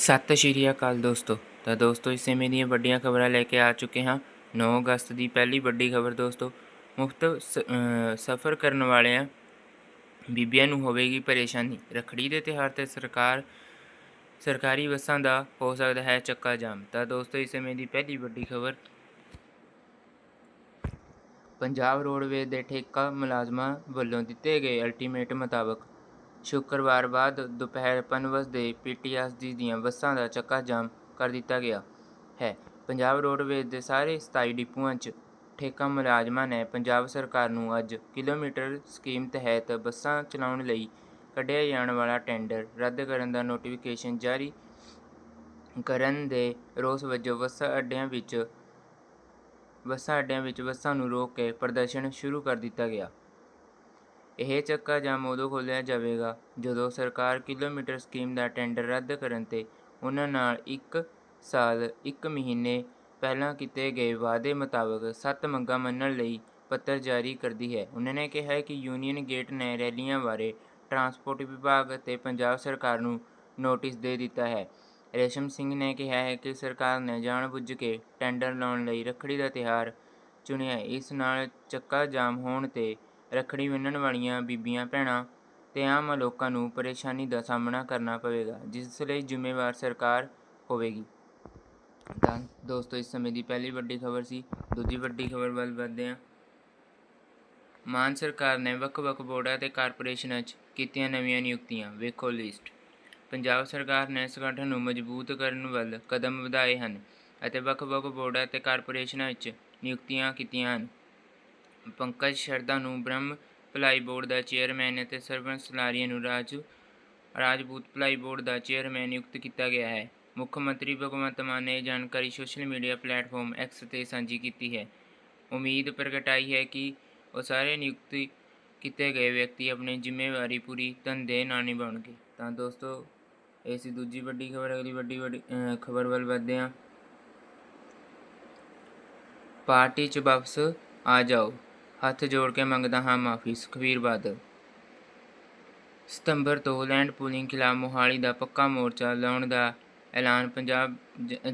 ਸਤਿ ਸ਼੍ਰੀ ਅਕਾਲ ਦੋਸਤੋ। ਤਾਂ ਦੋਸਤੋ, ਇਸ ਸਮੇਂ ਦੀਆਂ ਵੱਡੀਆਂ ਖਬਰਾਂ ਲੈ ਕੇ ਆ ਚੁੱਕੇ ਹਾਂ। 9 ਅਗਸਤ ਦੀ ਪਹਿਲੀ ਵੱਡੀ ਖਬਰ ਦੋਸਤੋ, ਮੁਫਤ ਸਫ਼ਰ ਕਰਨ ਵਾਲਿਆਂ ਬੀਬੀਆਂ ਨੂੰ ਹੋਵੇਗੀ ਪਰੇਸ਼ਾਨੀ। ਰਖੜੀ ਦੇ ਤਿਉਹਾਰ ਤੇ ਸਰਕਾਰ, ਸਰਕਾਰੀ ਬੱਸਾਂ ਦਾ ਹੋ ਸਕਦਾ ਹੈ ਚੱਕਾ ਜਾਮ। ਤਾਂ ਦੋਸਤੋ, ਇਸ ਸਮੇਂ ਦੀ ਪਹਿਲੀ ਵੱਡੀ ਖਬਰ ਪੰਜਾਬ ਰੋਡਵੇਜ਼ ਦੇ ਠੇਕਾ ਮੁਲਾਜ਼ਮਾਂ ਵੱਲੋਂ ਦਿੱਤੇ ਗਏ ਅਲਟੀਮੇਟ ਮੁਤਾਬਕ ਸ਼ੁੱਕਰਵਾਰ ਬਾਅਦ ਦੁਪਹਿਰ ਪਨਬਸ ਦੇ ਪੀਟੀਐਸਡੀ ਦੀਆਂ ਬੱਸਾਂ ਦਾ ਚੱਕਾ ਜਾਮ ਕਰ ਦਿੱਤਾ ਗਿਆ ਹੈ। ਪੰਜਾਬ ਰੋਡਵੇਜ਼ ਦੇ ਸਾਰੇ 27 ਡਿਪੂਆਂ 'ਚ ਠੇਕਾ ਮੁਲਾਜ਼ਮਾਂ ਨੇ ਪੰਜਾਬ ਸਰਕਾਰ ਨੂੰ ਅੱਜ ਕਿਲੋਮੀਟਰ ਸਕੀਮ ਤਹਿਤ ਬੱਸਾਂ ਚਲਾਉਣ ਲਈ ਕੱਢਿਆ ਜਾਣ ਵਾਲਾ ਟੈਂਡਰ ਰੱਦ ਕਰਨ ਦਾ ਨੋਟੀਫਿਕੇਸ਼ਨ ਜਾਰੀ ਕਰਨ ਦੇ ਰੋਸ ਵਜੋਂ ਬੱਸਾਂ ਅੱਡਿਆਂ ਵਿੱਚ ਬੱਸਾਂ ਅੱਡਿਆਂ ਵਿੱਚ ਬੱਸਾਂ ਨੂੰ ਰੋਕ ਕੇ ਪ੍ਰਦਰਸ਼ਨ ਸ਼ੁਰੂ ਕਰ ਦਿੱਤਾ ਗਿਆ। ਇਹ ਚੱਕਾ ਜਾਮ ਉਦੋਂ ਖੋਲ੍ਹਿਆ ਜਾਵੇਗਾ ਜਦੋਂ ਸਰਕਾਰ ਕਿਲੋਮੀਟਰ ਸਕੀਮ ਦਾ ਟੈਂਡਰ ਰੱਦ ਕਰਨ ਤੇ ਉਹਨਾਂ ਨਾਲ ਇੱਕ ਸਾਲ, ਇੱਕ ਮਹੀਨੇ ਪਹਿਲਾਂ ਕੀਤੇ ਗਏ ਵਾਅਦੇ ਮੁਤਾਬਕ ਸੱਤ ਮੰਗਾਂ ਮੰਨਣ ਲਈ ਪੱਤਰ ਜਾਰੀ ਕਰਦੀ ਹੈ। ਉਹਨਾਂ ਨੇ ਕਿਹਾ ਕਿ ਯੂਨੀਅਨ ਗੇਟ ਨੇ ਰੈਲੀਆਂ ਬਾਰੇ ਟਰਾਂਸਪੋਰਟ ਵਿਭਾਗ ਅਤੇ ਪੰਜਾਬ ਸਰਕਾਰ ਨੂੰ ਨੋਟਿਸ ਦੇ ਦਿੱਤਾ ਹੈ। ਰੇਸ਼ਮ ਸਿੰਘ ਨੇ ਕਿਹਾ ਹੈ ਕਿ ਸਰਕਾਰ ਨੇ ਜਾਣਬੁੱਝ ਕੇ ਟੈਂਡਰ ਲਾਉਣ ਲਈ ਰੱਖੜੀ ਦਾ ਤਿਉਹਾਰ ਚੁਣਿਆ ਇਸ ਨਾਲ ਚੱਕਾ ਜਾਮ ਹੋਣ ਤੇ ਰੱਖੜੀ ਬੰਨ੍ਹਣ ਵਾਲੀਆਂ ਬੀਬੀਆਂ, ਭੈਣਾਂ ਅਤੇ ਆਮ ਲੋਕਾਂ ਨੂੰ ਪਰੇਸ਼ਾਨੀ ਦਾ ਸਾਹਮਣਾ ਕਰਨਾ ਪਵੇਗਾ, ਜਿਸ ਲਈ ਜ਼ਿੰਮੇਵਾਰ ਸਰਕਾਰ ਹੋਵੇਗੀ। ਤਾਂ ਦੋਸਤੋ, ਇਸ ਸਮੇਂ ਦੀ ਪਹਿਲੀ ਵੱਡੀ ਖਬਰ ਸੀ, ਦੂਜੀ ਵੱਡੀ ਖਬਰ ਵੱਲ ਵਧਦੇ ਹਾਂ। ਮਾਨ ਸਰਕਾਰ ਨੇ ਵੱਖ-ਵੱਖ ਬੋਰਡਾਂ ਤੇ ਕਾਰਪੋਰੇਸ਼ਨਾਂ 'ਚ ਕੀਤੀਆਂ ਨਵੀਆਂ ਨਿਯੁਕਤੀਆਂ, ਵੇਖੋ ਲਿਸਟ। ਪੰਜਾਬ ਸਰਕਾਰ ਨੇ ਸੰਗਠਨ ਨੂੰ ਮਜ਼ਬੂਤ ਕਰਨ ਵੱਲ ਕਦਮ ਵਧਾਏ ਹਨ ਅਤੇ ਵੱਖ-ਵੱਖ ਬੋਰਡਾਂ ਤੇ ਕਾਰਪੋਰੇਸ਼ਨਾਂ ਵਿੱਚ ਨਿਯੁਕਤੀਆਂ ਕੀਤੀਆਂ ਹਨ। ਪੰਕਜ ਸ਼ਰਦਾ ਨੂੰ ਬ੍ਰਹਮ ਭਲਾਈ ਬੋਰਡ ਦਾ ਚੇਅਰਮੈਨ ਅਤੇ ਸਰਵਨ ਸਲਾਰੀਆ ਨੂੰ ਰਾਜ, ਰਾਜਪੂਤ ਭਲਾਈ ਬੋਰਡ ਦਾ ਚੇਅਰਮੈਨ ਨਿਯੁਕਤ ਕੀਤਾ ਗਿਆ ਹੈ। ਮੁੱਖ ਮੰਤਰੀ ਭਗਵੰਤ ਮਾਨ ਨੇ ਇਹ ਜਾਣਕਾਰੀ ਸੋਸ਼ਲ ਮੀਡੀਆ ਪਲੇਟਫਾਰਮ ਐਕਸ ਤੇ ਸਾਂਝੀ ਕੀਤੀ ਹੈ। ਉਮੀਦ ਪ੍ਰਗਟਾਈ ਹੈ ਕਿ ਉਹ ਸਾਰੇ ਨਿਯੁਕਤੀ ਕੀਤੇ ਗਏ ਵਿਅਕਤੀ ਆਪਣੀ ਜ਼ਿੰਮੇਵਾਰੀ ਪੂਰੀ ਧੰਦੇ ਨਾਲ ਨਿਭਾਉਣਗੇ। ਤਾਂ ਦੋਸਤੋ, ਇਹ ਸੀ ਦੂਜੀ ਵੱਡੀ ਖਬਰ। ਅਗਲੀ ਵੱਡੀ ਵੱਡੀ ਖਬਰ ਵੱਲ ਵਧਦੇ ਹਾਂ। ਪਾਰਟੀ 'ਚ ਵਾਪਸ ਆ ਜਾਓ। ਹੱਥ ਜੋੜ ਕੇ ਮੰਗਦਾ ਹਾਂ ਮਾਫੀ ਸੁਖਵੀਰ ਬਾਦਲ। ਸਤੰਬਰ ਤੋਂ ਲੈਂਡ ਪੂਲਿੰਗ ਖਿਲਾਫ ਮੋਹਾਲੀ ਦਾ ਪੱਕਾ ਮੋਰਚਾ ਲਾਉਣ ਦਾ ਐਲਾਨ ਪੰਜਾਬ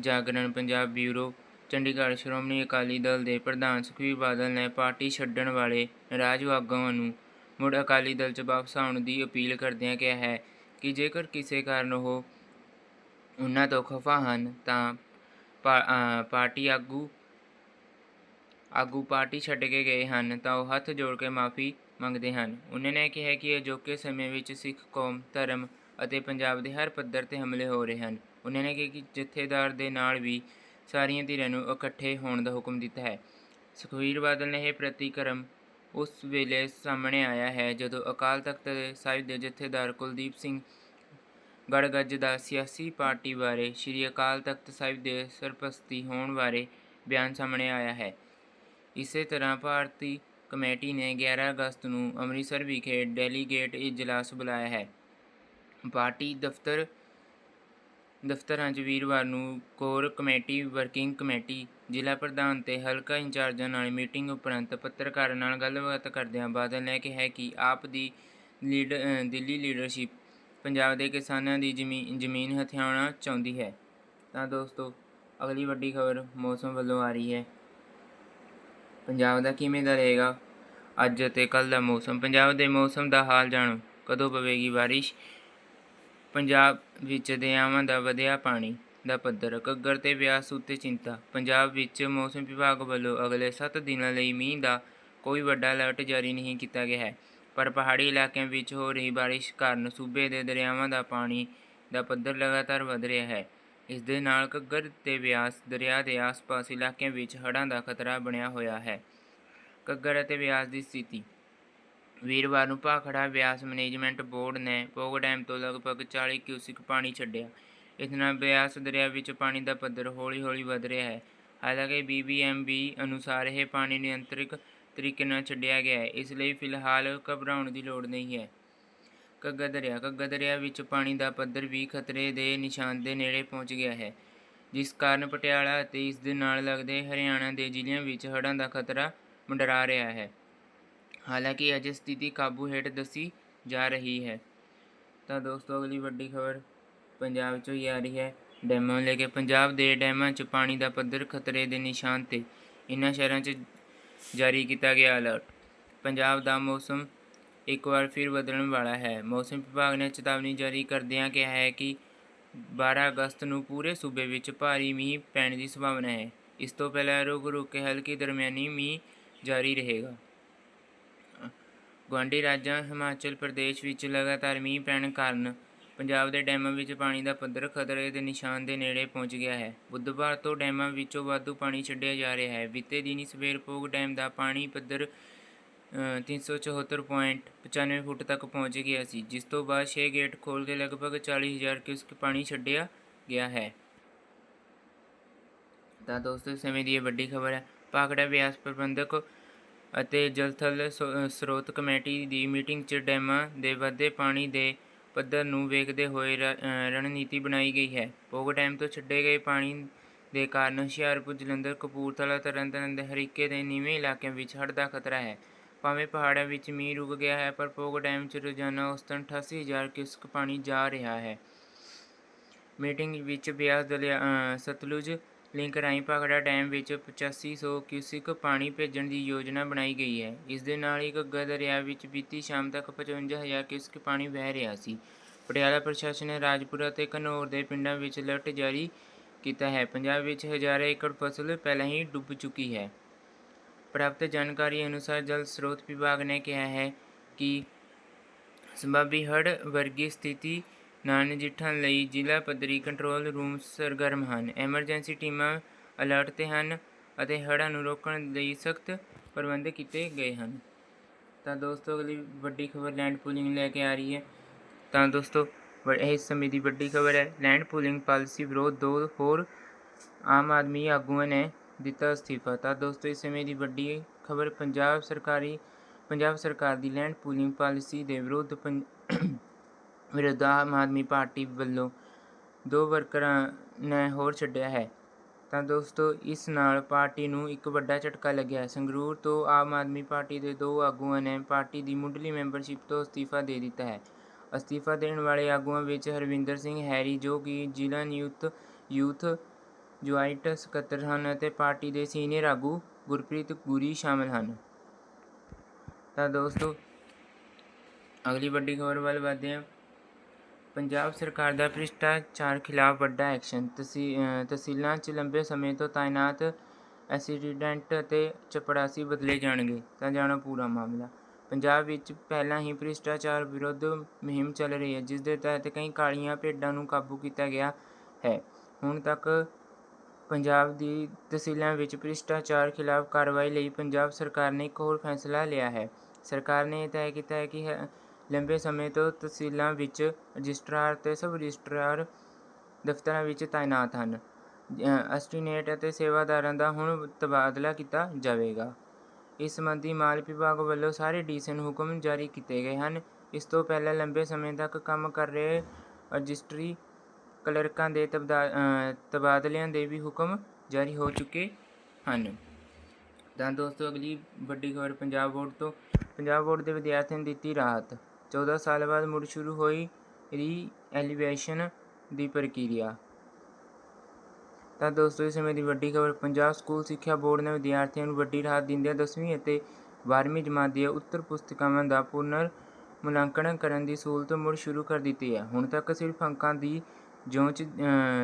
ਜਾਗਰਣ ਪੰਜਾਬ ਬਿਊਰੋ, ਚੰਡੀਗੜ੍ਹ ਸ਼੍ਰੋਮਣੀ ਅਕਾਲੀ ਦਲ ਦੇ ਪ੍ਰਧਾਨ ਸੁਖਵੀਰ ਬਾਦਲ ਨੇ ਪਾਰਟੀ ਛੱਡਣ ਵਾਲੇ ਰਾਜੂ ਆਗੂਆਂ ਨੂੰ ਮੁੜ ਅਕਾਲੀ ਦਲ 'ਚ ਵਾਪਸ ਆਉਣ ਦੀ ਅਪੀਲ ਕਰਦਿਆਂ ਕਿਹਾ ਹੈ ਕਿ ਜੇਕਰ ਕਿਸੇ ਕਾਰਨ ਉਹ ਉਹਨਾਂ ਤੋਂ ਖਫਾ ਹਨ ਤਾਂ ਪਾਰਟੀ ਆਗੂ ਆਗੂ ਪਾਰਟੀ ਛੱਡ ਕੇ ਗਏ ਹਨ ਤਾਂ ਉਹ ਹੱਥ ਜੋੜ ਕੇ ਮਾਫੀ ਮੰਗਦੇ ਹਨ। ਉਹਨਾਂ ਨੇ ਕਿਹਾ ਕਿ ਅਜੋਕੇ ਸਮੇਂ ਵਿੱਚ ਸਿੱਖ ਕੌਮ, ਧਰਮ ਅਤੇ ਪੰਜਾਬ ਦੇ ਹਰ ਪੱਧਰ ਤੇ ਹਮਲੇ ਹੋ ਰਹੇ ਹਨ। ਉਹਨਾਂ ਨੇ ਕਿਹਾ ਕਿ ਜਥੇਦਾਰ ਦੇ ਨਾਲ ਵੀ ਸਾਰੀਆਂ ਧਿਰਾਂ ਨੂੰ ਇਕੱਠੇ ਹੋਣ ਦਾ ਹੁਕਮ ਦਿੱਤਾ ਹੈ। ਸੁਖਵੀਰ ਬਾਦਲ ਨੇ ਇਹ ਪ੍ਰਤੀਕਰਮ ਉਸ ਵੇਲੇ ਸਾਹਮਣੇ ਆਇਆ ਹੈ ਜਦੋਂ ਅਕਾਲ ਤਖਤ ਸਾਹਿਬ ਦੇ ਜਥੇਦਾਰ ਕੁਲਦੀਪ ਸਿੰਘ ਗੜਗੱਜ ਦਾ ਸਿਆਸੀ ਪਾਰਟੀ ਬਾਰੇ, ਸ੍ਰੀ ਅਕਾਲ ਤਖਤ ਸਾਹਿਬ ਦੇ ਸਰਪ੍ਰਸਤੀ ਹੋਣ ਬਾਰੇ ਬਿਆਨ ਸਾਹਮਣੇ ਆਇਆ ਹੈ। ਇਸੇ ਤਰ੍ਹਾਂ ਭਾਰਤੀ ਕਮੇਟੀ ਨੇ 11 ਅਗਸਤ ਨੂੰ ਅੰਮ੍ਰਿਤਸਰ ਵਿਖੇ ਡੈਲੀਗੇਟ ਇਜਲਾਸ ਬੁਲਾਇਆ ਹੈ। ਪਾਰਟੀ ਦਫ਼ਤਰ, ਦਫ਼ਤਰਾਂ 'ਚ ਵੀਰਵਾਰ ਨੂੰ ਕੋਰ ਕਮੇਟੀ, ਵਰਕਿੰਗ ਕਮੇਟੀ, ਜ਼ਿਲ੍ਹਾ ਪ੍ਰਧਾਨ ਤੇ ਹਲਕਾ ਇੰਚਾਰਜਾਂ ਨਾਲ ਮੀਟਿੰਗ ਉਪਰੰਤ ਪੱਤਰਕਾਰਾਂ ਨਾਲ ਗੱਲਬਾਤ ਕਰਦਿਆਂ ਬਾਦਲ ਨੇ ਕਿਹਾ ਕਿ ਆਪ ਦੀ ਲੀਡ ਦਿੱਲੀ ਲੀਡਰਸ਼ਿਪ ਪੰਜਾਬ ਦੇ ਕਿਸਾਨਾਂ ਦੀ ਜ਼ਮੀਨ ਜ਼ਮੀਨ ਹਥਿਆਉਣਾ ਚਾਹੁੰਦੀ ਹੈ। ਤਾਂ ਦੋਸਤੋ, ਅਗਲੀ ਵੱਡੀ ਖਬਰ ਮੌਸਮ ਵੱਲੋਂ ਆ ਰਹੀ ਹੈ। ਪੰਜਾਬ ਦਾ ਕਿਵੇਂ ਦਾ ਰਹੇਗਾ? ਅੱਜ ਅਤੇ ਕੱਲ ਦਾ ਮੌਸਮ, ਪੰਜਾਬ ਦੇ ਮੌਸਮ ਦਾ ਹਾਲ ਜਾਣੋ। ਕਦੋਂ ਪਵੇਗੀ ਬਾਰਿਸ਼? ਪੰਜਾਬ ਵਿੱਚ ਦਰਿਆਵਾਂ ਦਾ ਵਧਿਆ ਪਾਣੀ ਦਾ ਪੱਧਰ, ਘੱਗਰ ਤੇ ਬਿਆਸ ਉੱਤੇ ਚਿੰਤਾ। ਪੰਜਾਬ ਵਿੱਚ ਮੌਸਮ ਵਿਭਾਗ ਵੱਲੋਂ ਅਗਲੇ 7 ਦਿਨਾਂ ਲਈ ਮੀਂਹ ਦਾ ਕੋਈ ਵੱਡਾ ਅਲਰਟ ਜਾਰੀ ਨਹੀਂ ਕੀਤਾ ਗਿਆ ਹੈ, ਪਰ ਪਹਾੜੀ ਇਲਾਕਿਆਂ ਵਿੱਚ ਹੋ ਰਹੀ ਬਾਰਿਸ਼ ਕਾਰਨ ਸੂਬੇ ਦੇ ਦਰਿਆਵਾਂ ਦਾ ਪਾਣੀ ਦਾ ਪੱਧਰ ਲਗਾਤਾਰ ਵਧ ਰਿਹਾ ਹੈ। ਇਸ ਦੇ ਨਾਲ ਘੱਗਰ ਤੇ ਬਿਆਸ, ਦਰਿਆ ਦੇ ਆਸ-ਪਾਸ ਇਲਾਕਿਆਂ ਵਿੱਚ ਹੜ੍ਹਾਂ ਦਾ ਖਤਰਾ ਬਣਿਆ ਹੋਇਆ ਹੈ। ਘੱਗਰ ਅਤੇ ਬਿਆਸ ਦੀ ਸਥਿਤੀ। ਵੀਰਵਾਰ ਨੂੰ ਭਾਖੜਾ ਬਿਆਸ ਮੈਨੇਜਮੈਂਟ ਬੋਰਡ ਨੇ ਪੋਗ ਡੈਮ ਤੋਂ ਲਗਭਗ 40 ਕਿਊਸਿਕ ਪਾਣੀ ਛੱਡਿਆ। ਇਸ ਨਾਲ ਬਿਆਸ ਦਰਿਆ ਵਿੱਚ ਪਾਣੀ ਦਾ ਪੱਧਰ ਹੌਲੀ-ਹੌਲੀ ਵਧ ਰਿਹਾ ਹੈ। ਹਾਲਾਂਕਿ ਬੀਬੀਐਮਬੀ ਅਨੁਸਾਰ ਇਹ ਪਾਣੀ ਨਿਯੰਤਰਿਤ ਤਰੀਕੇ ਨਾਲ ਛੱਡਿਆ ਗਿਆ ਹੈ। ਇਸ ਲਈ ਫਿਲਹਾਲ ਘਬਰਾਉਣ ਦੀ ਲੋੜ ਨਹੀਂ ਹੈ। ਘੱਗਾ ਦਰਿਆ ਘੱਗਾ ਦਰਿਆ ਵਿੱਚ ਪਾਣੀ ਦਾ ਪੱਧਰ ਵੀ ਖਤਰੇ ਦੇ ਨਿਸ਼ਾਨ ਦੇ ਨੇੜੇ ਪਹੁੰਚ ਗਿਆ ਹੈ, ਜਿਸ ਕਾਰਨ ਪਟਿਆਲਾ ਅਤੇ ਇਸ ਦੇ ਨਾਲ ਲੱਗਦੇ ਹਰਿਆਣਾ ਦੇ ਜ਼ਿਲ੍ਹਿਆਂ ਵਿੱਚ ਹੜ੍ਹਾਂ ਦਾ ਖਤਰਾ ਮੰਡਰਾ ਰਿਹਾ ਹੈ। ਹਾਲਾਂਕਿ ਅਜੇ ਸਥਿਤੀ ਕਾਬੂ ਹੇਠ ਦੱਸੀ ਜਾ ਰਹੀ ਹੈ। ਤਾਂ ਦੋਸਤੋ, ਅਗਲੀ ਵੱਡੀ ਖਬਰ ਪੰਜਾਬ 'ਚੋਂ ਹੀ ਆ ਰਹੀ ਹੈ। ਡੈਮਾਂ ਨੂੰ ਲੈ ਕੇ ਪੰਜਾਬ ਦੇ ਡੈਮਾਂ 'ਚ ਪਾਣੀ ਦਾ ਪੱਧਰ ਖਤਰੇ ਦੇ ਨਿਸ਼ਾਨ ਤੇ ਇਨ੍ਹਾਂ ਸ਼ਹਿਰਾਂ 'ਚ ਜਾਰੀ ਕੀਤਾ ਗਿਆ ਅਲਰਟ ਪੰਜਾਬ ਦਾ ਮੌਸਮ ਇੱਕ ਵਾਰ ਫਿਰ ਬਦਲਣ ਵਾਲਾ ਹੈ। ਮੌਸਮ ਵਿਭਾਗ ਨੇ ਚੇਤਾਵਨੀ ਜਾਰੀ ਕਰਦਿਆਂ ਕਿਹਾ ਹੈ ਕਿ 12 ਅਗਸਤ ਨੂੰ ਪੂਰੇ ਸੂਬੇ ਵਿੱਚ ਭਾਰੀ ਮੀਂਹ ਪੈਣ ਦੀ ਸੰਭਾਵਨਾ ਹੈ। ਇਸ ਤੋਂ ਪਹਿਲਾਂ ਰੁਕ ਰੁਕ ਕੇ ਹਲਕੀ ਦਰਮਿਆਨੀ ਮੀਂਹ ਜਾਰੀ ਰਹੇਗਾ। ਗੁਆਂਢੀ ਰਾਜਾਂ ਹਿਮਾਚਲ ਪ੍ਰਦੇਸ਼ ਵਿੱਚ ਲਗਾਤਾਰ ਮੀਂਹ ਪੈਣ ਕਾਰਨ ਪੰਜਾਬ ਦੇ ਡੈਮਾਂ ਵਿੱਚ ਪਾਣੀ ਦਾ ਪੱਧਰ ਖਤਰੇ ਦੇ ਨਿਸ਼ਾਨ ਦੇ ਨੇੜੇ ਪਹੁੰਚ ਗਿਆ ਹੈ। ਬੁੱਧਵਾਰ ਤੋਂ ਡੈਮਾਂ ਵਿੱਚੋਂ ਵਾਧੂ ਪਾਣੀ ਛੱਡਿਆ ਜਾ ਰਿਹਾ ਹੈ। ਬੀਤੇ ਦਿਨੀ ਸਵੇਰ ਭੋਗ ਡੈਮ ਦਾ ਪਾਣੀ ਪੱਧਰ 374.95 ਫੁੱਟ ਤੱਕ ਪਹੁੰਚ ਗਿਆ ਸੀ, ਜਿਸ ਤੋਂ ਬਾਅਦ 6 ਗੇਟ ਖੋਲ੍ਹ ਕੇ ਲਗਭਗ 40000 ਕਿਊਸਕ ਪਾਣੀ ਛੱਡਿਆ ਗਿਆ ਹੈ। ਤਾਂ ਦੋਸਤੋ, ਇਸ ਸਮੇਂ ਦੀ ਇਹ ਵੱਡੀ ਖਬਰ ਹੈ ਭਾਖੜਾ ਵਿਆਸ ਪ੍ਰਬੰਧਕ ਅਤੇ ਜਲਥਲ ਸ- ਸਰੋਤ ਕਮੇਟੀ ਦੀ ਮੀਟਿੰਗ 'ਚ ਡੈਮਾਂ ਦੇ ਵੱਧਦੇ ਪਾਣੀ ਦੇ ਪੱਧਰ ਨੂੰ ਵੇਖਦੇ ਹੋਏ ਰ- ਰਣਨੀਤੀ ਬਣਾਈ ਗਈ ਹੈ। ਪੋਗ ਡੈਮ ਤੋਂ ਛੱਡੇ ਗਏ ਪਾਣੀ ਦੇ ਕਾਰਨ ਹੁਸ਼ਿਆਰਪੁਰ, ਜਲੰਧਰ, ਕਪੂਰਥਲਾ, ਤਰਨਤਾਰਨ ਦੇ ਹਰੀਕੇ ਦੇ ਨੀਵੇਂ ਇਲਾਕਿਆਂ ਵਿੱਚ ਹੜ੍ਹ ਦਾ ਖਤਰਾ ਹੈ। ਭਾਵੇਂ ਪਹਾੜਾਂ ਵਿੱਚ ਮੀਂਹ ਰੁਕ ਗਿਆ ਹੈ, ਪਰ ਪੋਗ ਡੈਮ 'ਚ ਰੋਜ਼ਾਨਾ ਔਸਤਨ 88000 ਕਿਊਸਕ ਪਾਣੀ ਜਾ ਰਿਹਾ ਹੈ। ਮੀਟਿੰਗ ਵਿੱਚ ਬਿਆਸ ਦਰਿਆ ਸਤਲੁਜ ਲਿੰਕ ਰਾਹੀਂ ਭਾਖੜਾ ਡੈਮ ਵਿੱਚ 8500 ਕਿਊਸਿਕ ਪਾਣੀ ਭੇਜਣ ਦੀ ਯੋਜਨਾ ਬਣਾਈ ਗਈ ਹੈ। ਇਸ ਦੇ ਨਾਲ ਹੀ ਘੱਗਾ ਦਰਿਆ ਵਿੱਚ ਬੀਤੀ ਸ਼ਾਮ ਤੱਕ 55000 ਕਿਊਸਿਕ ਪਾਣੀ ਵਹਿ ਰਿਹਾ ਸੀ। ਪਟਿਆਲਾ ਪ੍ਰਸ਼ਾਸਨ ਨੇ ਰਾਜਪੁਰਾ ਤੇ ਘਨੌਰ ਦੇ ਪਿੰਡਾਂ ਵਿੱਚ ਅਲਰਟ ਜਾਰੀ ਕੀਤਾ ਹੈ। ਪੰਜਾਬ ਵਿੱਚ ਹਜ਼ਾਰਾਂ ਏਕੜ ਫਸਲ ਪਹਿਲਾਂ ਹੀ ਡੁੱਬ ਚੁੱਕੀ ਹੈ। ਪ੍ਰਾਪਤ ਜਾਣਕਾਰੀ ਅਨੁਸਾਰ ਜਲ ਸਰੋਤ ਵਿਭਾਗ ਨੇ ਕਿਹਾ ਹੈ ਕਿ ਸੰਭਾਵੀ ਹੜ੍ਹ ਵਰਗੀ ਸਥਿਤੀ ਨਾਲ ਨਜਿੱਠਣ ਲਈ ਜ਼ਿਲ੍ਹਾ ਪੱਧਰੀ ਕੰਟਰੋਲ ਰੂਮ ਸਰਗਰਮ ਹਨ। ਐਮਰਜੈਂਸੀ ਟੀਮਾਂ ਅਲਰਟ ਤੇ ਹਨ ਅਤੇ ਹੜ੍ਹਾਂ ਨੂੰ ਰੋਕਣ ਲਈ ਸਖਤ ਪ੍ਰਬੰਧ ਕੀਤੇ ਗਏ ਹਨ। ਤਾਂ ਦੋਸਤੋ, ਅਗਲੀ ਵੱਡੀ ਖਬਰ ਲੈਂਡ ਪੂਲਿੰਗ ਲੈ ਕੇ ਆ ਰਹੀ ਹੈ। ਤਾਂ ਦੋਸਤੋ, ਵ- ਇਹ ਸਮੇਂ ਦੀ ਵੱਡੀ ਖਬਰ ਹੈ। ਲੈਂਡ ਪੂਲਿੰਗ ਪਾਲਿਸੀ ਵਿਰੋਧ ਦੋ ਹੋਰ ਆਮ ਆਦਮੀ ਆਗੂਆਂ ਨੇ ਦਿੱਤਾ ਅਸਤੀਫਾ। ਤਾਂ ਦੋਸਤੋ, ਇਸ ਸਮੇਂ ਦੀ ਵੱਡੀ ਖਬਰ ਪੰਜਾਬ ਸਰਕਾਰੀ, ਪੰਜਾਬ ਸਰਕਾਰ ਦੀ ਲੈਂਡ ਪੂਲਿੰਗ ਪਾਲਿਸੀ ਦੇ ਵਿਰੁੱਧ ਪੰ- ਵਿਰੁੱਧ ਆਮ ਆਦਮੀ ਪਾਰਟੀ ਵੱਲੋਂ ਦੋ ਵਰਕਰਾਂ ਨੇ ਹੋਰ ਛੱਡਿਆ ਹੈ। ਤਾਂ ਦੋਸਤੋ, ਇਸ ਨਾਲ ਪਾਰਟੀ ਨੂੰ ਇੱਕ ਵੱਡਾ ਝਟਕਾ ਲੱਗਿਆ ਸੰਗਰੂਰ ਤੋਂ ਆਮ ਆਦਮੀ ਪਾਰਟੀ ਦੇ ਦੋ ਆਗੂਆਂ ਨੇ ਪਾਰਟੀ ਦੀ ਮੁੱਢਲੀ ਮੈਂਬਰਸ਼ਿਪ ਤੋਂ ਅਸਤੀਫਾ ਦੇ ਦਿੱਤਾ ਹੈ। ਅਸਤੀਫਾ ਦੇਣ ਵਾਲੇ ਆਗੂਆਂ ਵਿੱਚ ਹਰਵਿੰਦਰ ਸਿੰਘ ਹੈਰੀ, ਜੋ ਕਿ ਜ਼ਿਲ੍ਹਾ ਯੂਥ ਯੂਥ ਜੁਆਇੰਟ ਸਕੱਤਰ ਹਨ ਅਤੇ ਪਾਰਟੀ ਦੇ ਸੀਨੀਅਰ ਆਗੂ ਗੁਰਪ੍ਰੀਤ ਗੁਰੀ ਸ਼ਾਮਲ ਹਨ। ਤਾਂ ਦੋਸਤੋ, ਅਗਲੀ ਵੱਡੀ ਖਬਰ ਵੱਲ ਵਧਦੇ ਹਾਂ। ਪੰਜਾਬ ਸਰਕਾਰ ਦਾ ਭ੍ਰਿਸ਼ਟਾਚਾਰ ਖਿਲਾਫ ਵੱਡਾ ਐਕਸ਼ਨ। ਤਹਿਸੀਲਾਂ 'ਚ ਲੰਬੇ ਸਮੇਂ ਤੋਂ ਤਾਇਨਾਤ ਐਸੀਡੈਂਟ ਅਤੇ ਚਪੜਾਸੀ ਬਦਲੇ ਜਾਣਗੇ। ਤਾਂ ਜਾਣੋ ਪੂਰਾ ਮਾਮਲਾ। ਪੰਜਾਬ ਵਿੱਚ ਪਹਿਲਾਂ ਹੀ ਭ੍ਰਿਸ਼ਟਾਚਾਰ ਵਿਰੁੱਧ ਮੁਹਿੰਮ ਚੱਲ ਰਹੀ ਹੈ, ਜਿਸ ਦੇ ਤਹਿਤ ਕਈ ਕਾਲੀਆਂ ਭੇਡਾਂ ਨੂੰ ਕਾਬੂ ਕੀਤਾ ਗਿਆ ਹੈ। ਹੁਣ ਤੱਕ ਪੰਜਾਬ ਦੀ ਤਹਿਸੀਲਾਂ ਵਿੱਚ ਭ੍ਰਿਸ਼ਟਾਚਾਰ ਖਿਲਾਫ ਕਾਰਵਾਈ ਲਈ ਪੰਜਾਬ ਸਰਕਾਰ ਨੇ ਇੱਕ ਹੋਰ ਫੈਸਲਾ ਲਿਆ ਹੈ। ਸਰਕਾਰ ਨੇ ਇਹ ਤੈਅ ਕੀਤਾ ਹੈ ਕਿ ਹ- ਲੰਬੇ ਸਮੇਂ ਤੋਂ ਤਹਿਸੀਲਾਂ ਵਿੱਚ ਰਜਿਸਟਰਾਰ ਅਤੇ ਸਬ ਰਜਿਸਟਰਾਰ ਦਫ਼ਤਰਾਂ ਵਿੱਚ ਤਾਇਨਾਤ ਹਨ। ਅਸਟੀਨੇਟ ਅਤੇ ਸੇਵਾਦਾਰਾਂ ਦਾ ਹੁਣ ਤਬਾਦਲਾ ਕੀਤਾ ਜਾਵੇਗਾ। ਇਸ ਸੰਬੰਧੀ ਮਾਲ ਵਿਭਾਗ ਵੱਲੋਂ ਸਾਰੇ ਡੀਸੀ ਨੂੰ ਹੁਕਮ ਜਾਰੀ ਕੀਤੇ ਗਏ ਹਨ। ਇਸ ਤੋਂ ਪਹਿਲਾਂ ਲੰਬੇ ਸਮੇਂ ਤੱਕ ਕੰਮ ਕਰ ਰਹੇ ਰਜਿਸਟਰੀ ਕਲਰਕਾਂ ਦੇ ਤਬਦਾ- ਤਬਾਦਲਿਆਂ ਦੇ ਵੀ ਹੁਕਮ ਜਾਰੀ ਹੋ ਚੁੱਕੇ ਹਨ। ਤਾਂ ਦੋਸਤੋ, ਅਗਲੀ ਵੱਡੀ ਖਬਰ ਪੰਜਾਬ ਬੋਰਡ ਤੋਂ। ਪੰਜਾਬ ਬੋਰਡ ਦੇ ਵਿਦਿਆਰਥੀਆਂ ਨੂੰ ਦਿੱਤੀ ਰਾਹਤ। 14 ਸਾਲ ਬਾਅਦ ਮੁੜ ਸ਼ੁਰੂ ਹੋਈ ਰੀ ਐਲੀਵੇਸ਼ਨ ਦੀ ਪ੍ਰਕਿਰਿਆ। ਤਾਂ ਦੋਸਤੋ, ਇਸ ਸਮੇਂ ਦੀ ਵੱਡੀ ਖਬਰ, ਪੰਜਾਬ ਸਕੂਲ ਸਿੱਖਿਆ ਬੋਰਡ ਨੇ ਵਿਦਿਆਰਥੀਆਂ ਨੂੰ ਵੱਡੀ ਰਾਹਤ ਦਿੰਦਿਆਂ 10ਵੀਂ ਅਤੇ 12ਵੀਂ ਜਮਾਤ ਦੀਆਂ ਉੱਤਰ ਪੁਸਤਕਾਵਾਂ ਦਾ ਪੁਨਰ ਮੁਲਾਂਕਣ ਕਰਨ ਦੀ ਸਹੂਲਤ ਮੁੜ ਸ਼ੁਰੂ ਕਰ ਦਿੱਤੀ ਹੈ। ਹੁਣ ਤੱਕ ਸਿਰਫ ਅੰਕਾਂ ਦੀ ਜਾਂਚ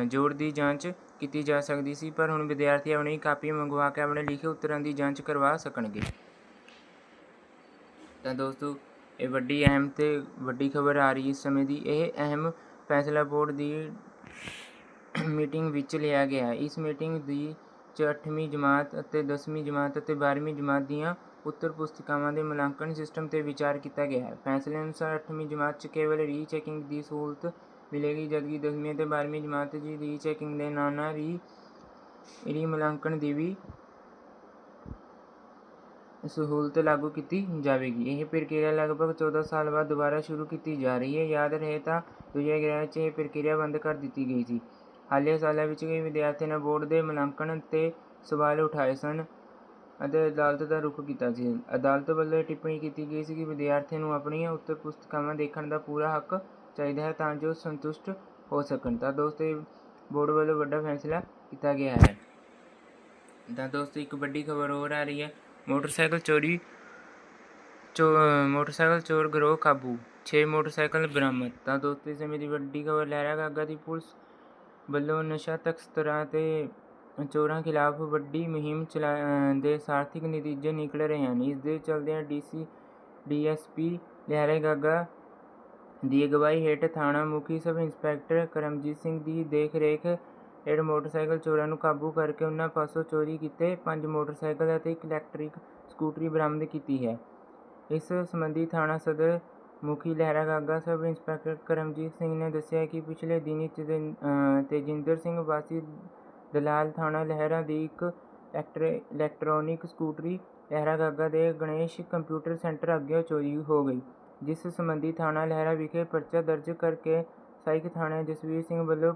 ਜੋੜ ਦੀ ਜਾਂਚ ਕੀਤੀ ਜਾ ਸਕਦੀ ਸੀ, ਪਰ ਹੁਣ ਵਿਦਿਆਰਥੀ ਆਪਣੀ ਕਾਪੀਆਂ ਮੰਗਵਾ ਕੇ ਆਪਣੇ ਲਿਖੇ ਉੱਤਰਾਂ ਦੀ ਜਾਂਚ ਕਰਵਾ ਸਕਣਗੇ। ਤਾਂ ਦੋਸਤੋ, ਇਹ ਵੱਡੀ ਅਹਿਮ ਤੇ ਵੱਡੀ ਖਬਰ ਆ ਰਹੀ ਇਸ ਸਮੇਂ ਦੀ। ਇਹ ਅਹਿਮ ਫੈਸਲਾ ਬੋਰਡ ਦੀ ਮੀਟਿੰਗ ਵਿੱਚ ਲਿਆ ਗਿਆ। ਇਸ ਮੀਟਿੰਗ ਦੀ ਚ 8ਵੀਂ ਜਮਾਤ ਅਤੇ 10ਵੀਂ ਜਮਾਤ ਅਤੇ 12ਵੀਂ ਜਮਾਤ ਦੀਆਂ ਉੱਤਰ ਪੁਸਤਕਾਵਾਂ ਦੇ ਮੁਲਾਂਕਣ ਸਿਸਟਮ ਤੇ ਵਿਚਾਰ ਕੀਤਾ ਗਿਆ। ਹੈ ਫੈਸਲੇ ਅਨੁਸਾਰ 8ਵੀਂ ਜਮਾਤ 'ਚ ਕੇਵਲ ਰੀਚੈਕਿੰਗ ਦੀ ਸਹੂਲਤ ਮਿਲੇਗੀ। ਜਦਕਿ 10ਵੀਂ ਅਤੇ 12ਵੀਂ ਜਮਾਤ ਦੀ ਰੀਚੈਕਿੰਗ ਦੇ ਨਾਲ ਨਾਲ ਰੀ ਰੀ ਮੁਲਾਂਕਣ ਦੀ ਵੀ ਸਹੂਲਤ ਲਾਗੂ ਕੀਤੀ ਜਾਵੇਗੀ। ਇਹ ਪ੍ਰਕਿਰਿਆ ਲਗਭਗ 14 ਸਾਲ ਬਾਅਦ ਦੁਬਾਰਾ ਸ਼ੁਰੂ ਕੀਤੀ ਜਾ ਰਹੀ ਹੈ। ਯਾਦ ਰਹੇ ਤਾਂ 2011 ਚ ਇਹ ਪ੍ਰਕਿਰਿਆ ਬੰਦ ਕਰ ਦਿੱਤੀ ਗਈ ਸੀ। ਹਾਲੇ ਸਾਲਾਂ ਵਿੱਚ ਕਈ ਵਿਦਿਆਰਥੀਆਂ ਨੇ ਬੋਰਡ ਦੇ ਮੁਲਾਂਕਣ ਤੇ ਸਵਾਲ ਉਠਾਏ ਸਨ ਅਤੇ ਅਦਾਲਤ ਦਾ ਰੁਖ ਕੀਤਾ ਸੀ। ਅਦਾਲਤ ਵੱਲੋਂ ਇਹ ਟਿੱਪਣੀ ਕੀਤੀ ਗਈ ਸੀ ਕਿ ਵਿਦਿਆਰਥੀਆਂ ਨੂੰ ਆਪਣੀਆਂ ਉੱਤਰ ਪੁਸਤਕਾਵਾਂ ਦੇਖਣ ਦਾ ਪੂਰਾ ਹੱਕ ਚਾਹੀਦਾ ਹੈ ਤਾਂ ਜੋ ਸੰਤੁਸ਼ਟ ਹੋ ਸਕਣ। ਤਾਂ ਦੋਸਤੋ ਬੋਰਡ ਵੱਲੋਂ ਵੱਡਾ ਫੈਸਲਾ ਕੀਤਾ ਗਿਆ ਹੈ। ਤਾਂ ਦੋਸਤੋ, ਇੱਕ ਵੱਡੀ ਖਬਰ ਹੋਰ ਆ ਰਹੀ ਹੈ। ਮੋਟਰਸਾਈਕਲ ਚੋਰੀ, ਚੋ, ਮੋਟਰਸਾਈਕਲ ਚੋਰ ਗਰੋਹ ਕਾਬੂ। 6 ਮੋਟਰਸਾਈਕਲ ਬਰਾਮਦ। ਤਾਂ ਦੋਸਤੋ, ਇਸ ਸਮੇਂ ਦੀ ਵੱਡੀ ਖਬਰ ਲਹਿਰਾ ਗਾਗਾ ਦੀ ਪੁਲਿਸ ਵੱਲੋਂ ਨਸ਼ਾ ਤਸਕਰਾਂ ਤੇ ਚੋਰਾਂ ਖਿਲਾਫ ਵੱਡੀ ਮੁਹਿੰਮ ਚਲਾ ਦੇ ਸਾਰਥਿਕ ਨਤੀਜੇ ਨਿਕਲ ਰਹੇ ਹਨ। ਇਸ ਦੇ ਚਲਦਿਆਂ ਡੀਸੀ, ਡੀਐਸਪੀ ਲਹਿਰਾ ਗਾਗਾ ਦੀ ਅਗਵਾਈ ਹੇਠ ਥਾਣਾ ਮੁਖੀ ਸਬ ਇੰਸਪੈਕਟਰ ਕਰਮਜੀਤ ਸਿੰਘ ਦੀ ਦੇਖ ਰੇਖ ਹੇਠ ਮੋਟਰਸਾਈਕਲ ਚੋਰਾਂ ਨੂੰ ਕਾਬੂ ਕਰਕੇ ਉਨ੍ਹਾਂ ਪਾਸੋਂ ਚੋਰੀ ਕੀਤੇ ਪੰਜ ਮੋਟਰਸਾਈਕਲ ਅਤੇ ਇੱਕ ਇਲੈਕਟ੍ਰਿਕ ਸਕੂਟਰੀ ਬਰਾਮਦ ਕੀਤੀ ਹੈ। ਇਸ ਸੰਬੰਧੀ ਥਾਣਾ ਸਦਰ ਮੁਖੀ ਲਹਿਰਾਗਾਗਾ ਸਬ ਇੰਸਪੈਕਟਰ ਕਰਮਜੀਤ ਸਿੰਘ ਨੇ ਦੱਸਿਆ ਕਿ ਪਿਛਲੇ ਦਿਨੀ ਤੇਜਿੰ- ਤੇਜਿੰਦਰ ਸਿੰਘ ਵਾਸੀ ਦਲਾਲ ਥਾਣਾ ਲਹਿਰਾ ਦੀ ਇੱਕ ਇਲੈਕਟ੍ਰ- ਇਲੈਕਟ੍ਰੋਨਿਕ ਸਕੂਟਰੀ ਲਹਿਰਾਗਾਗਾ ਦੇ ਗਣੇਸ਼ ਕੰਪਿਊਟਰ ਸੈਂਟਰ ਅੱਗੇ ਚੋਰੀ ਹੋ ਗਈ। ਜਿਸ ਸੰਬੰਧੀ ਥਾਣਾ ਲਹਿਰਾ ਵਿਖੇ ਪਰਚਾ ਦਰਜ ਕਰਕੇ ਸਹਾਇਕ ਥਾਣੇ ਜਸਵੀਰ ਸਿੰਘ ਵੱਲੋਂ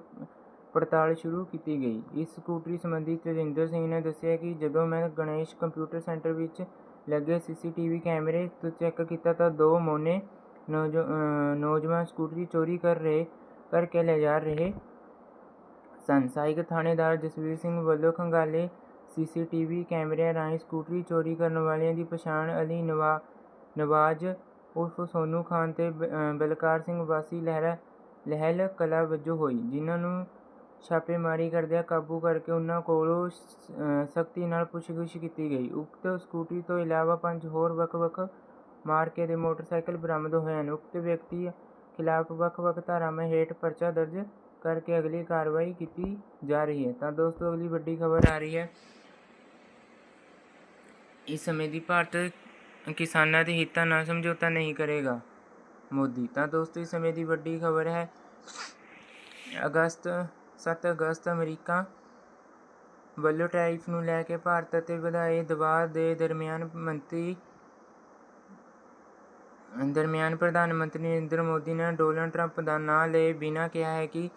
ਪੜਤਾਲ ਸ਼ੁਰੂ ਕੀਤੀ ਗਈ। ਇਸ ਸਕੂਟਰੀ ਸੰਬੰਧੀ ਤੇਜਿੰਦਰ ਸਿੰਘ ਨੇ ਦੱਸਿਆ ਕਿ ਜਦੋਂ ਮੈਂ ਗਣੇਸ਼ ਕੰਪਿਊਟਰ ਸੈਂਟਰ ਵਿੱਚ ਲੱਗੇ ਸੀਸੀਟੀਵੀ ਕੈਮਰੇ ਤੋਂ ਚੈੱਕ ਕੀਤਾ ਤਾਂ ਦੋ ਮੋਨੇ ਨੌਜ ਅ, ਨੌਜਵਾਨ ਸਕੂਟਰੀ ਚੋਰੀ ਕਰ ਰਹੇ ਕਰਕੇ ਲੈ ਜਾ ਰਹੇ ਸਨ। ਸਹਾਇਕ ਥਾਣੇਦਾਰ ਜਸਵੀਰ ਸਿੰਘ ਵੱਲੋਂ ਖੰਗਾਲੇ ਸੀਸੀਟੀਵੀ ਕੈਮਰਿਆਂ ਰਾਹੀਂ ਸਕੂਟਰੀ ਚੋਰੀ ਕਰਨ ਵਾਲਿਆਂ ਦੀ ਪਛਾਣ ਅਲੀ ਨਵਾ ਨਵਾਜ਼ ਉਰਫ ਸੋਨੂੰ ਖਾਨ ਅਤੇ ਬ- ਬਲਕਾਰ ਸਿੰਘ ਵਾਸੀ ਲਹਿਰਾ, ਲਹਿਲ ਕਲਾ ਵਜੋਂ ਹੋਈ, ਜਿਨ੍ਹਾਂ ਨੂੰ ਛਾਪੇਮਾਰੀ ਕਰਦਿਆਂ ਕਾਬੂ ਕਰਕੇ ਉਨ੍ਹਾਂ ਕੋਲੋਂ ਸਖਤੀ ਨਾਲ ਪੁੱਛਗਿੱਛ ਕੀਤੀ ਗਈ। ਉਕਤ ਸਕੂਟਰੀ ਤੋਂ ਇਲਾਵਾ ਪੰਜ ਹੋਰ ਵੱਖ-ਵੱਖ ਮਾਰਕੇ ਦੇ ਮੋਟਰਸਾਈਕਲ ਬਰਾਮਦ ਹੋਏ ਹਨ। ਉਕਤ ਵਿਅਕਤੀ ਖਿਲਾਫ ਵੱਖ-ਵੱਖ ਧਾਰਾਵਾਂ ਹੇਠ ਪਰਚਾ ਦਰਜ ਕਰਕੇ ਅਗਲੀ ਕਾਰਵਾਈ ਕੀਤੀ ਜਾ ਰਹੀ ਹੈ। ਤਾਂ ਦੋਸਤੋ, ਅਗਲੀ ਵੱਡੀ ਖਬਰ ਆ ਰਹੀ ਹੈ। ਇਸ ਸਮੇਂ ਦੀ ਭਾਰਤ ਕਿਸਾਨਾਂ ਦੇ ਹਿੱਤਾਂ ਨਾਲ ਸਮਝੌਤਾ ਨਹੀਂ ਕਰੇਗਾ। ਮੋਦੀ ਤਾਂ ਦੋਸਤੋ, ਇਸ ਸਮੇਂ ਦੀ ਵੱਡੀ ਖਬਰ ਹੈ। ਅਗਸਤ 7 ਅਗਸਤ ਅਮਰੀਕਾ ਵੱਲੋਂ ਟੈਰਿਫ ਨੂੰ ਲੈ ਕੇ ਭਾਰਤ ਅਤੇ ਵਧਾਏ ਦਬਾਅ ਦੇ ਦਰਮਿਆਨ ਮੰਤਰੀ, ਦਰਮਿਆਨ ਪ੍ਰਧਾਨ ਮੰਤਰੀ ਨਰਿੰਦਰ ਮੋਦੀ ਨੇ ਡੋਨਲਡ ਟਰੰਪ ਦਾ ਨਾਂ ਲਏ ਬਿਨਾਂ ਕਿਹਾ ਹੈ ਕਿ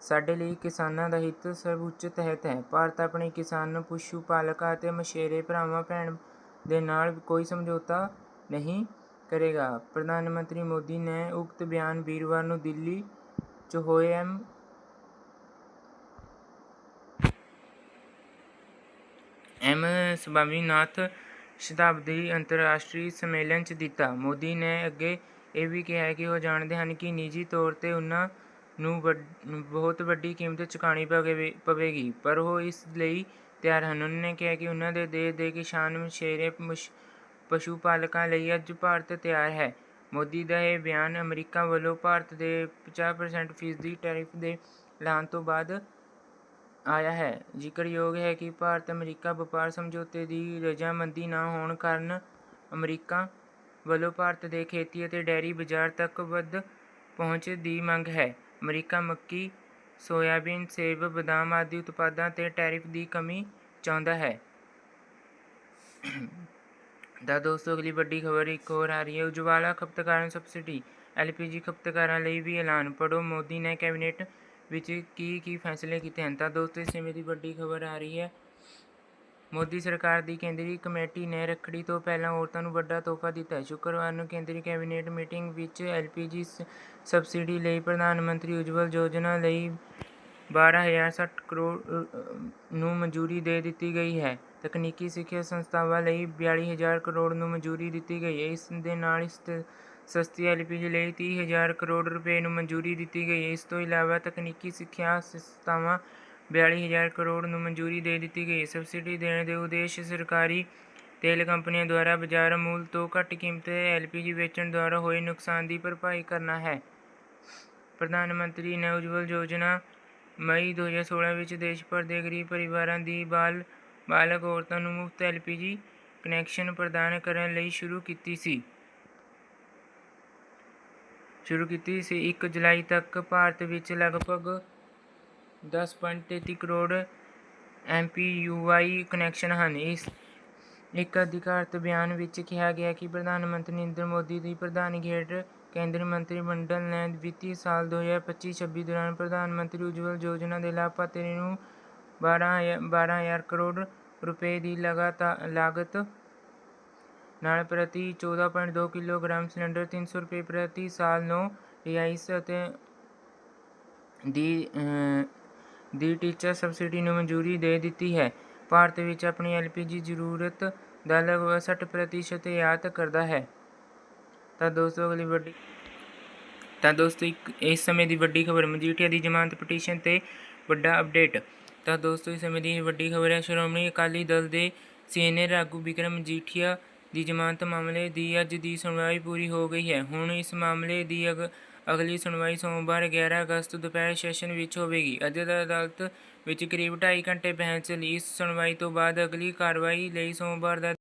ਸਾਡੇ ਲਈ ਕਿਸਾਨਾਂ ਦਾ ਹਿੱਤ ਸਰਵਉੱਚ ਤਹਿਤ ਹੈ। ਭਾਰਤ ਆਪਣੇ ਕਿਸਾਨ ਪਸ਼ੂ ਪਾਲਕਾਂ ਅਤੇ ਮਛੇਰੇ ਭਰਾਵਾਂ, ਭੈਣ ਦੇ ਨਾਲ ਕੋਈ ਸਮਝੌਤਾ ਨਹੀਂ ਕਰੇਗਾ। ਪ੍ਰਧਾਨ ਮੰਤਰੀ ਮੋਦੀ ਨੇ ਉਕਤ ਬਿਆਨ ਵੀਰਵਾਰ ਨੂੰ ਦਿੱਲੀ 'ਚ ਹੋਏ ਐਮ ਐਮ ਸਵਾਮੀਨਾਥਨ ਸ਼ਤਾਬਦੀ ਅੰਤਰਰਾਸ਼ਟਰੀ ਸੰਮੇਲਨ 'ਚ ਦਿੱਤਾ। ਮੋਦੀ ਨੇ ਅੱਗੇ ਇਹ ਵੀ ਕਿਹਾ ਕਿ ਉਹ ਜਾਣਦੇ ਹਨ ਕਿ ਨਿੱਜੀ ਤੌਰ 'ਤੇ ਉਹਨਾਂ ਨੂੰ ਵੱਡ- ਬਹੁਤ ਵੱਡੀ ਕੀਮਤ ਚੁਕਾਉਣੀ ਪਵੇ- ਪਵੇਗੀ, ਪਰ ਉਹ ਇਸ ਲਈ ਤਿਆਰ ਹਨ। ਉਹਨਾਂ ਨੇ ਕਿਹਾ ਕਿ ਉਨ੍ਹਾਂ ਦੇ ਦੇਸ਼ ਦੇ ਕਿਸਾਨ ਮਛੇਰੇ ਮਛ- ਪਸ਼ੂ ਪਾਲਕਾਂ ਲਈ ਅੱਜ ਭਾਰਤ ਤਿਆਰ ਹੈ। ਮੋਦੀ ਦਾ ਇਹ ਬਿਆਨ ਅਮਰੀਕਾ ਵੱਲੋਂ ਭਾਰਤ ਦੇ 50% ਫੀਸਦੀ ਟੈਰਿਫ ਦੇ ਐਲਾਨ ਤੋਂ ਬਾਅਦ ਆਇਆ ਹੈ। ਜ਼ਿਕਰਯੋਗ ਹੈ ਕਿ ਭਾਰਤ ਅਮਰੀਕਾ ਵਪਾਰ ਸਮਝੌਤੇ ਦੀ ਰਜ਼ਾਮੰਦੀ ਨਾ ਹੋਣ ਕਾਰਨ ਅਮਰੀਕਾ ਵੱਲੋਂ ਭਾਰਤ ਦੇ ਖੇਤੀ ਅਤੇ ਡੇਅਰੀ ਬਾਜ਼ਾਰ ਤੱਕ ਵੱਧ ਪਹੁੰਚ ਦੀ ਮੰਗ ਹੈ। ਅਮਰੀਕਾ ਮੱਕੀ ਸੋਇਆਬੀਨ, ਸੇਬ, ਬਦਾਮ ਆਦਿ ਉਤਪਾਦਾਂ 'ਤੇ ਟੈਰਿਫ ਦੀ ਕਮੀ ਚਾਹੁੰਦਾ ਹੈ। ਤਾਂ ਦੋਸਤੋ, ਅਗਲੀ ਵੱਡੀ ਖਬਰ ਇੱਕ ਹੋਰ ਆ ਰਹੀ ਹੈ। ਉਜਵਾਲਾ ਖਪਤਕਾਰਾਂ ਨੂੰ ਸਬਸਿਡੀ ਐਲਪੀਜੀ ਖਪਤਕਾਰਾਂ ਲਈ ਵੀ ਐਲਾਨ। ਪੜੋ ਮੋਦੀ ਨੇ ਕੈਬਨਿਟ ਵਿੱਚ ਕੀ ਕੀ ਫੈਸਲੇ ਕੀਤੇ ਹਨ? ਤਾਂ ਦੋਸਤੋ, ਇਸ ਸਮੇਂ ਦੀ ਵੱਡੀ ਖਬਰ ਆ ਰਹੀ ਹੈ ਮੋਦੀ ਸਰਕਾਰ ਦੀ ਕੇਂਦਰੀ ਕਮੇਟੀ ਨੇ ਰੱਖੜੀ ਤੋਂ ਪਹਿਲਾਂ ਔਰਤਾਂ ਨੂੰ ਵੱਡਾ ਤੋਹਫਾ ਦਿੱਤਾ। ਸ਼ੁੱਕਰਵਾਰ ਨੂੰ ਕੇਂਦਰੀ ਕੈਬਨਿਟ ਮੀਟਿੰਗ ਵਿੱਚ ਐਲਪੀਜੀ ਸਬਸਿਡੀ ਲਈ ਪ੍ਰਧਾਨ ਮੰਤਰੀ ਉਜਵਲ ਯੋਜਨਾ ਲਈ 12060 ਕਰੋੜ ਨੂੰ ਮਨਜ਼ੂਰੀ ਦੇ ਦਿੱਤੀ ਗਈ ਹੈ। ਤਕਨੀਕੀ ਸਿੱਖਿਆ ਸੰਸਥਾਵਾਂ ਲਈ 42000 ਕਰੋੜ ਨੂੰ ਮਨਜ਼ੂਰੀ ਦਿੱਤੀ ਗਈ ਹੈ। ਇਸ ਦੇ ਨਾਲ ਇਸ ਤ- ਸਸਤੀ ਐਲਪੀਜੀ ਲਈ 30000 ਕਰੋੜ ਰੁਪਏ ਨੂੰ ਮਨਜ਼ੂਰੀ ਦਿੱਤੀ ਗਈ ਹੈ। ਇਸ ਤੋਂ ਇਲਾਵਾ ਤਕਨੀਕੀ ਸਿੱਖਿਆ ਸੰਸਥਾਵਾਂ 42000 ਕਰੋੜ ਨੂੰ ਮਨਜ਼ੂਰੀ ਦੇ ਦਿੱਤੀ ਗਈ। ਸਬਸਿਡੀ ਦੇਣ ਦੇ ਉਦੇਸ਼ ਸਰਕਾਰੀ ਤੇਲ ਕੰਪਨੀਆਂ ਦੁਆਰਾ ਬਾਜ਼ਾਰ ਮੁੱਲ ਤੋਂ ਘੱਟ ਕੀਮਤ ਤੇ ਐਲਪੀਜੀ ਵੇਚਣ ਦੁਆਰਾ ਹੋਏ ਨੁਕਸਾਨ ਦੀ ਭਰਪਾਈ ਕਰਨਾ ਹੈ। ਪ੍ਰਧਾਨ ਮੰਤਰੀ ਨੇ ਉਜਵਲ ਯੋਜਨਾ ਮਈ 2016 ਵਿੱਚ ਦੇਸ਼ ਭਰ ਦੇ ਗਰੀਬ ਪਰਿਵਾਰਾਂ ਦੀ ਬਾਲ ਬਾਲਗ ਔਰਤਾਂ ਨੂੰ ਮੁਫਤ ਐਲਪੀਜੀ ਕਨੈਕਸ਼ਨ ਪ੍ਰਦਾਨ ਕਰਨ ਲਈ ਸ਼ੁਰੂ ਕੀਤੀ ਸੀ। ਸ਼ੁਰੂ ਕੀਤੀ ਸੀ। 1 ਜੁਲਾਈ ਤੱਕ ਭਾਰਤ ਵਿੱਚ ਲਗਭਗ 10.33 ਕਰੋੜ ਐਮਪੀਯੂਆਈ ਕਨੈਕਸ਼ਨ ਹਨ। ਇਸ ਇੱਕ ਅਧਿਕਾਰਤ ਬਿਆਨ ਵਿੱਚ ਕਿਹਾ ਗਿਆ ਕਿ ਪ੍ਰਧਾਨ ਮੰਤਰੀ ਨਰਿੰਦਰ ਮੋਦੀ ਦੀ ਪ੍ਰਧਾਨਗੀ ਹੇਠ ਕੇਂਦਰੀ ਮੰਤਰੀ ਮੰਡਲ ਨੇ ਵਿੱਤੀ ਸਾਲ 2025-26 ਦੌਰਾਨ ਪ੍ਰਧਾਨ ਮੰਤਰੀ ਉਜਵਲ ਯੋਜਨਾ ਦੇ ਲਾਭਪਾਤਰੀ ਨੂੰ 12 12000 ਕਰੋੜ ਰੁਪਏ ਦੀ ਲਗਾਤਾਰ ਲਾਗਤ ਨਾਲ ਪ੍ਰਤੀ 14.2 ਕਿਲੋਗ੍ਰਾਮ ਸਿਲੰਡਰ 300 ਰੁਪਏ ਪ੍ਰਤੀ ਸਾਲ ਨੂੰ ਰਿਹਾਇਸ਼ ਅਤੇ ਦੀ ਦੀ ਟੀਚਰ ਸਬਸਿਡੀ ਨੂੰ ਮਨਜ਼ੂਰੀ ਦੇ ਦਿੱਤੀ ਹੈ। ਭਾਰਤ ਵਿੱਚ ਆਪਣੀ ਐਲਪੀਜੀ ਜ਼ਰੂਰਤ ਦਾ ਲਗਭਗ 60% ਆਯਾਤ ਕਰਦਾ ਹੈ। ਤਾਂ ਦੋਸਤੋ, ਅਗਲੀ ਵੱਡੀ ਤਾਂ ਦੋਸਤੋ ਇਸ ਸਮੇਂ ਦੀ ਵੱਡੀ ਖਬਰ, ਮਜੀਠੀਆ ਦੀ ਜ਼ਮਾਨਤ ਪਟੀਸ਼ਨ ਤੇ ਵੱਡਾ ਅਪਡੇਟ। ਤਾਂ ਦੋਸਤੋ, ਇਸ ਸਮੇਂ ਦੀ ਵੱਡੀ ਖਬਰ ਹੈ, ਸ਼੍ਰੋਮਣੀ ਅਕਾਲੀ ਦਲ ਦੇ ਸੀਨੀਅਰ ਆਗੂ ਵਿਕਰਮ ਮਜੀਠੀਆ ਦੀ ਜ਼ਮਾਨਤ ਮਾਮਲੇ ਦੀ ਅੱਜ ਦੀ ਸੁਣਵਾਈ ਪੂਰੀ ਹੋ ਗਈ ਹੈ। ਹੁਣ ਇਸ ਮਾਮਲੇ ਦੀ ਅਗ ਅਗਲੀ ਸੁਣਵਾਈ ਸੋਮਵਾਰ 11 ਅਗਸਤ ਦੁਪਹਿਰ ਸੈਸ਼ਨ ਵਿੱਚ ਹੋਵੇਗੀ। ਅੱਜ ਅਦਾਲਤ ਵਿੱਚ ਕਰੀਬ 2.5 ਘੰਟੇ ਬਹਿਸ ਲਈ ਇਸ ਸੁਣਵਾਈ ਤੋਂ ਬਾਅਦ ਅਗਲੀ ਕਾਰਵਾਈ ਲਈ ਸੋਮਵਾਰ ਦਾ